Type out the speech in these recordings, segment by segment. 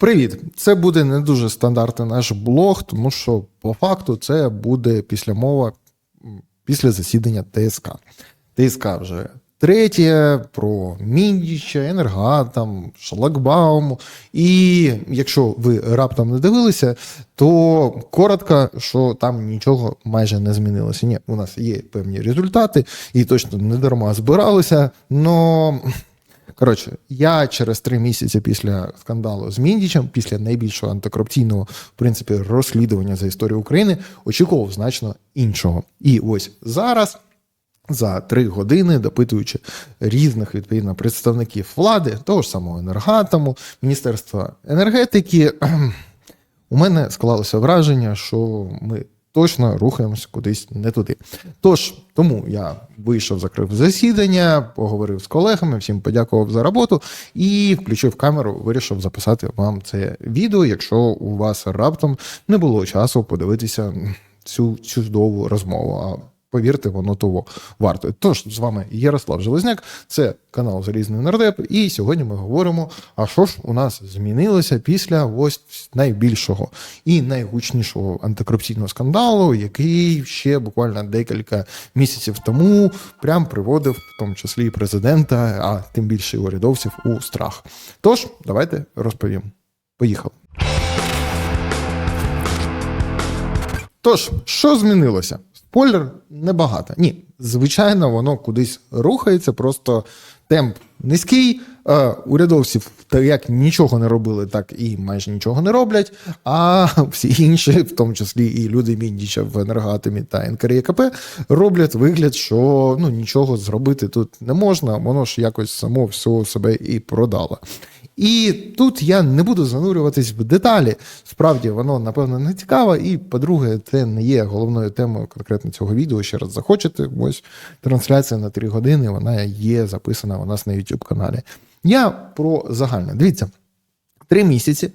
Привіт! Це буде не дуже стандартний наш блог, тому що по факту це буде післямова м, після засідання ТСК. ТСК вже третє про Міндіча, Енергатом, Шлагбаум. І якщо ви раптом не дивилися, то коротко, що там нічого майже не змінилося. Ні, у нас є певні результати, і точно не дарма збиралися. Но Коротше, я через три місяці після скандалу з Міндічем, після найбільшого антикорупційного в принципі розслідування за історію України, очікував значно іншого. І ось зараз. За три години, допитуючи різних відповідно представників влади, того ж самого енергатому, Міністерства енергетики, у мене склалося враження, що ми точно рухаємося кудись не туди. Тож, тому я вийшов, закрив засідання, поговорив з колегами, всім подякував за роботу і включив камеру, вирішив записати вам це відео, якщо у вас раптом не було часу подивитися цю чудову розмову. Повірте, воно того варто. Тож з вами Ярослав Железняк, це канал Залізний Нардеп. І сьогодні ми говоримо: а що ж у нас змінилося після ось найбільшого і найгучнішого антикорупційного скандалу, який ще буквально декілька місяців тому прям приводив, в тому числі і президента, а тим більше і урядовців у страх. Тож, давайте розповім. Поїхали. Тож, що змінилося? Спойлер небагато. Ні, звичайно, воно кудись рухається, просто темп низький. Е, урядовців та як нічого не робили, так і майже нічого не роблять. А всі інші, в тому числі і люди Міндіча в енергоатомі та НКРЄКП, роблять вигляд, що ну нічого зробити тут не можна, воно ж якось само всього себе і продало. І тут я не буду занурюватись в деталі. Справді воно напевно не цікаво. І по-друге, це не є головною темою конкретно цього відео. Ще раз захочете. Ось трансляція на 3 години. Вона є записана у нас на YouTube каналі. Я про загальне. Дивіться, три місяці.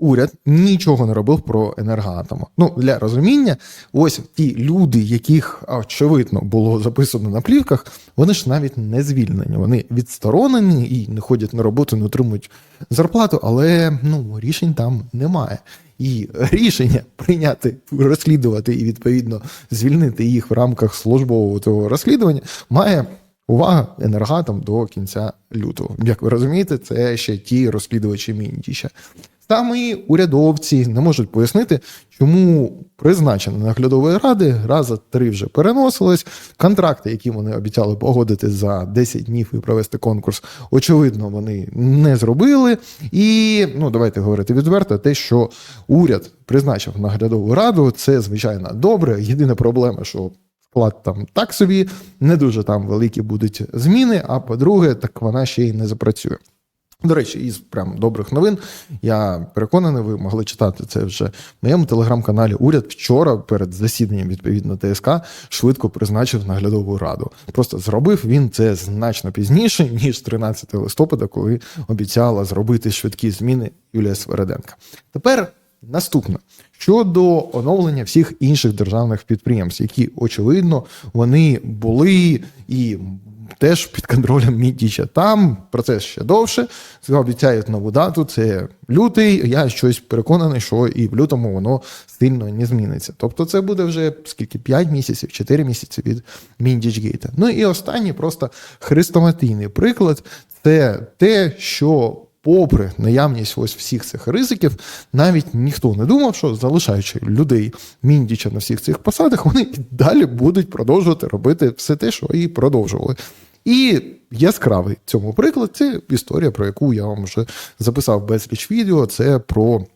Уряд нічого не робив про енергоатому. Ну для розуміння, ось ті люди, яких очевидно було записано на плівках, вони ж навіть не звільнені. Вони відсторонені і не ходять на роботу, не отримують зарплату, але ну рішень там немає. І рішення прийняти, розслідувати і відповідно звільнити їх в рамках службового розслідування має Увага енергатом до кінця лютого. Як ви розумієте, це ще ті розслідувачі Міндіча. Саме урядовці не можуть пояснити, чому призначення наглядової ради раз за три вже переносилось. Контракти, які вони обіцяли погодити за 10 днів і провести конкурс, очевидно, вони не зробили. І ну давайте говорити відверто, те, що уряд призначив наглядову раду, це звичайно добре. Єдина проблема, що Склад там так собі, не дуже там великі будуть зміни. А по-друге, так вона ще й не запрацює. До речі, із прям добрих новин я переконаний, ви могли читати це вже в моєму телеграм-каналі. Уряд вчора перед засіданням відповідно ТСК швидко призначив наглядову раду. Просто зробив він це значно пізніше ніж 13 листопада, коли обіцяла зробити швидкі зміни Юлія Свереденка. Тепер наступне щодо оновлення всіх інших державних підприємств, які очевидно вони були і теж під контролем Мідіча. Там процес ще довше. Обіцяють нову дату. Це лютий. Я щось переконаний, що і в лютому воно сильно не зміниться. Тобто, це буде вже скільки 5 місяців, 4 місяці від Міндічгейта. Ну і останній просто хрестоматійний приклад це те, що попри наявність ось всіх цих ризиків, навіть ніхто не думав, що залишаючи людей міндіча на всіх цих посадах, вони і далі будуть продовжувати робити все те, що і продовжували. І яскравий цьому приклад це історія, про яку я вам вже записав безліч відео. Це про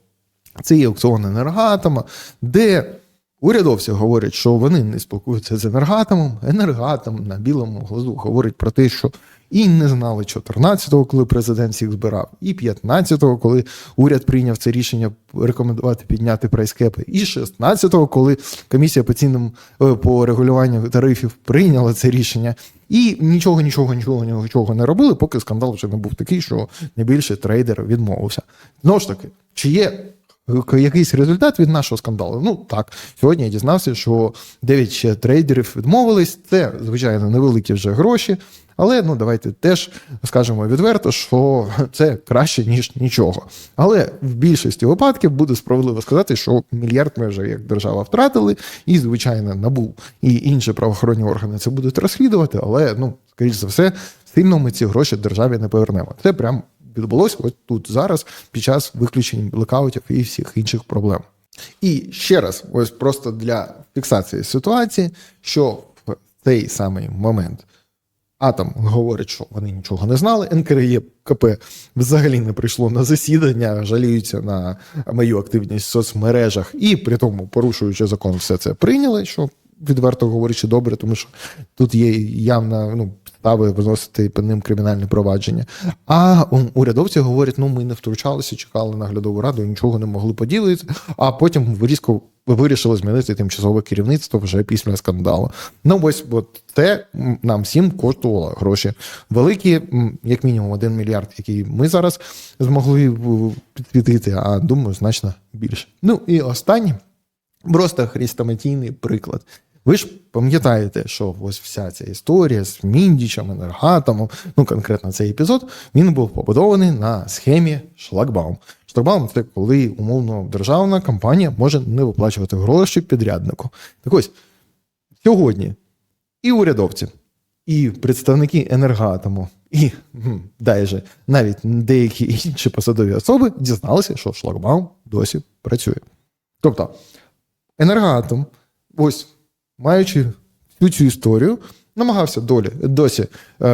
цей аукціон енергатома, де урядовці говорять, що вони не спілкуються з енергатомом. Енергатом на білому глазу говорить про те, що і не знали 14-го, коли президент всіх збирав, і 15-го, коли уряд прийняв це рішення рекомендувати підняти прайскепи, і 16-го, коли комісія по цінам е, по регулюванню тарифів прийняла це рішення. І нічого, нічого, нічого, нічого не робили, поки скандал вже не був такий, що найбільше трейдер відмовився. Знову ж таки, чи є якийсь результат від нашого скандалу. Ну так, сьогодні я дізнався, що 9 ще трейдерів відмовились. Це, звичайно, невеликі вже гроші. Але ну давайте теж скажемо відверто, що це краще ніж нічого. Але в більшості випадків буде справедливо сказати, що мільярд ми вже як держава втратили, і звичайно набу і інші правоохоронні органи це будуть розслідувати. Але ну скоріш за все, сильно ми ці гроші державі не повернемо. Це прям відбулося ось тут зараз під час виключень блекаутів і всіх інших проблем. І ще раз, ось просто для фіксації ситуації, що в цей самий момент Атом говорить, що вони нічого не знали. НКРЄКП взагалі не прийшло на засідання, жаліються на мою активність в соцмережах і при тому, порушуючи закон, все це прийняли, що відверто говорячи добре, тому що тут є явна ну, підстави виносити по ним кримінальне провадження. А урядовці говорять: ну ми не втручалися, чекали наглядову раду, нічого не могли поділити, а потім різко вирішили змінити тимчасове керівництво вже після скандалу. Ну ось от це нам всім коштувало гроші. Великі, як мінімум, один мільярд, який ми зараз змогли підсвітити, а думаю, значно більше. Ну і останнє, просто хрестоматійний приклад. Ви ж пам'ятаєте, що ось вся ця історія з Міндічем, енергатомом, ну конкретно цей епізод, він був побудований на схемі шлагбаум. Шлагбаум це коли умовно державна компанія може не виплачувати гроші підряднику. Так ось сьогодні і урядовці, і представники енергоатому, і дайже навіть деякі інші посадові особи дізналися, що шлагбаум досі працює. Тобто, енергоатом, ось маючи всю цю історію, намагався долі досі е,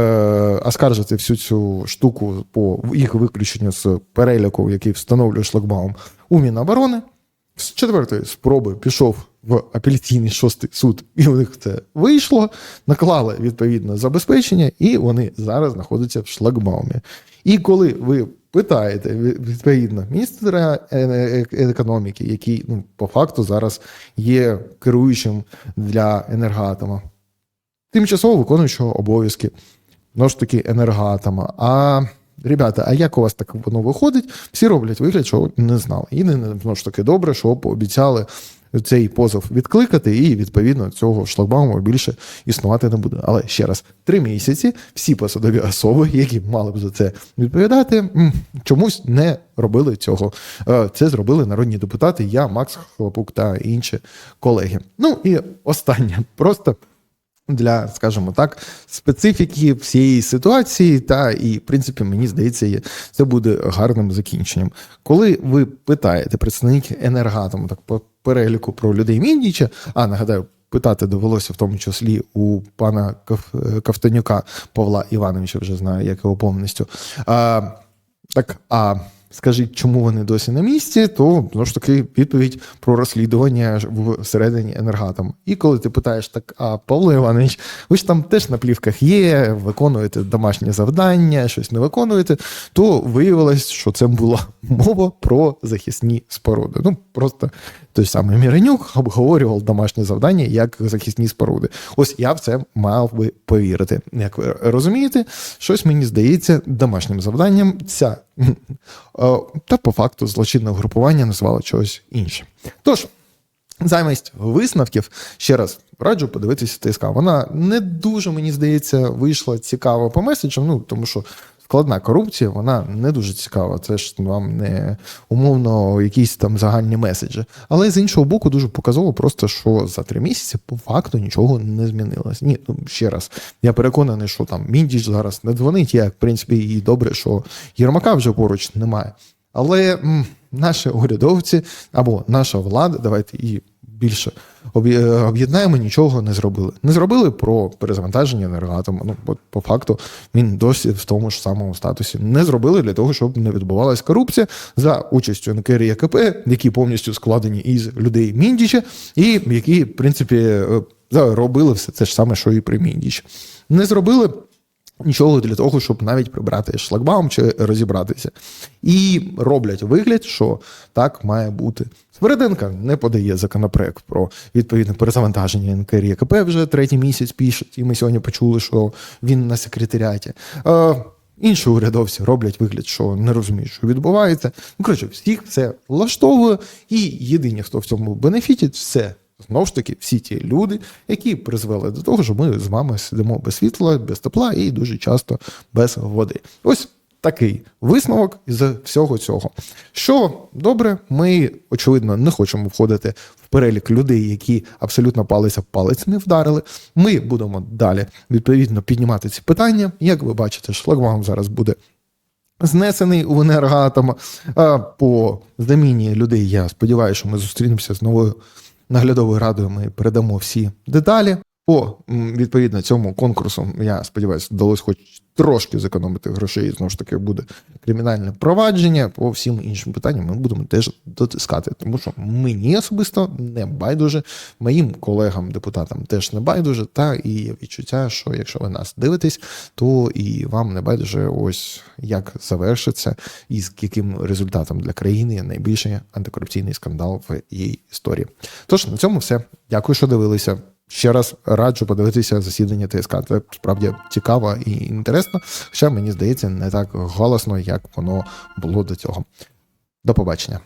оскаржити всю цю штуку по їх виключенню з переліку, який встановлює шлагбаум у Міноборони. З четвертої спроби пішов в апеляційний шостий суд, і у них це вийшло. Наклали відповідне забезпечення, і вони зараз знаходяться в шлагбаумі. І коли ви питаєте відповідно міністра е- е- економіки, який ну, по факту зараз є керуючим для енергоатома, тимчасово виконуючого обов'язки знову ж таки енергоатома. А ребята, а як у вас так воно виходить? Всі роблять вигляд, що не знали. І не знову ж таки добре, що пообіцяли цей позов відкликати, і відповідно цього шлагбауму більше існувати не буде. Але ще раз, три місяці всі посадові особи, які мали б за це відповідати, чомусь не робили цього. Е, Це зробили народні депутати, я, Макс Хлопук та інші колеги. Ну і останнє, просто для, скажімо так, специфіки всієї ситуації, та і, в принципі, мені здається, це буде гарним закінченням. Коли ви питаєте представників енергатому, так по переліку про людей Міндіча, а нагадаю. Питати довелося в тому числі у пана Кав- Ковтонюка Павла Івановича, вже знаю, як його повністю. А, так, а скажіть, чому вони досі на місці, то знову ж таки відповідь про розслідування в всередині енергатом. І коли ти питаєш, так, а Павло Іванович, ви ж там теж на плівках є, виконуєте домашнє завдання, щось не виконуєте, то виявилось, що це була мова про захисні споруди. Ну, просто той самий Міренюк обговорював домашнє завдання як захисні споруди. Ось я в це мав би повірити. Як ви розумієте, щось мені здається домашнім завданням ця та по факту злочинне групування назвало чогось інше. Тож. Замість висновків, ще раз раджу подивитися ТСК. Вона не дуже, мені здається, вийшла цікаво по меседжам, ну тому що складна корупція, вона не дуже цікава. Це ж вам не умовно якісь там загальні меседжі. Але з іншого боку, дуже показово просто, що за три місяці по факту нічого не змінилось. Ні, ну ще раз, я переконаний, що там Міндіч зараз не дзвонить. Я, в принципі, і добре, що Єрмака вже поруч немає. Але м, наші урядовці або наша влада, давайте і більше об'єднаємо, нічого не зробили. Не зробили про перезавантаження енергоатому. Ну, от по факту він досі в тому ж самому статусі. Не зробили для того, щоб не відбувалася корупція за участю НКРЄКП, які повністю складені із людей Міндіча, і які, в принципі, е, робили все це ж саме, що і при Міндічі. Не зробили. Нічого для того, щоб навіть прибрати шлагбаум чи розібратися. І роблять вигляд, що так має бути. Свереденка не подає законопроект про відповідне перезавантаження НКРЄКП вже третій місяць пишуть, і ми сьогодні почули, що він на секретаріаті. Е, Інші урядовці роблять вигляд, що не розуміють, що відбувається. Ну, коротше, всіх все влаштовує, і єдині, хто в цьому бенефітить, це знову ж таки всі ті люди, які призвели до того, що ми з вами сидимо без світла, без тепла і дуже часто без води. Ось такий висновок із всього цього. Що добре, ми очевидно не хочемо входити в перелік людей, які абсолютно палиця в палець не вдарили. Ми будемо далі відповідно піднімати ці питання. Як ви бачите, шлагбаум зараз буде знесений у енергоатом. А по заміні людей я сподіваюся, що ми зустрінемося з новою наглядовою радою. Ми передамо всі деталі. По відповідно цьому конкурсу, я сподіваюся, вдалося хоч трошки зекономити грошей. Знову ж таки, буде кримінальне провадження. По всім іншим питанням ми будемо теж дотискати, тому що мені особисто не байдуже, моїм колегам, депутатам теж не байдуже. Та і відчуття, що якщо ви нас дивитесь, то і вам не байдуже, ось як завершиться і з яким результатом для країни найбільший антикорупційний скандал в її історії. Тож на цьому все. Дякую, що дивилися. Ще раз раджу подивитися засідання ТСК. Це справді цікаво і інтересно. Хоча мені здається, не так голосно, як воно було до цього. До побачення.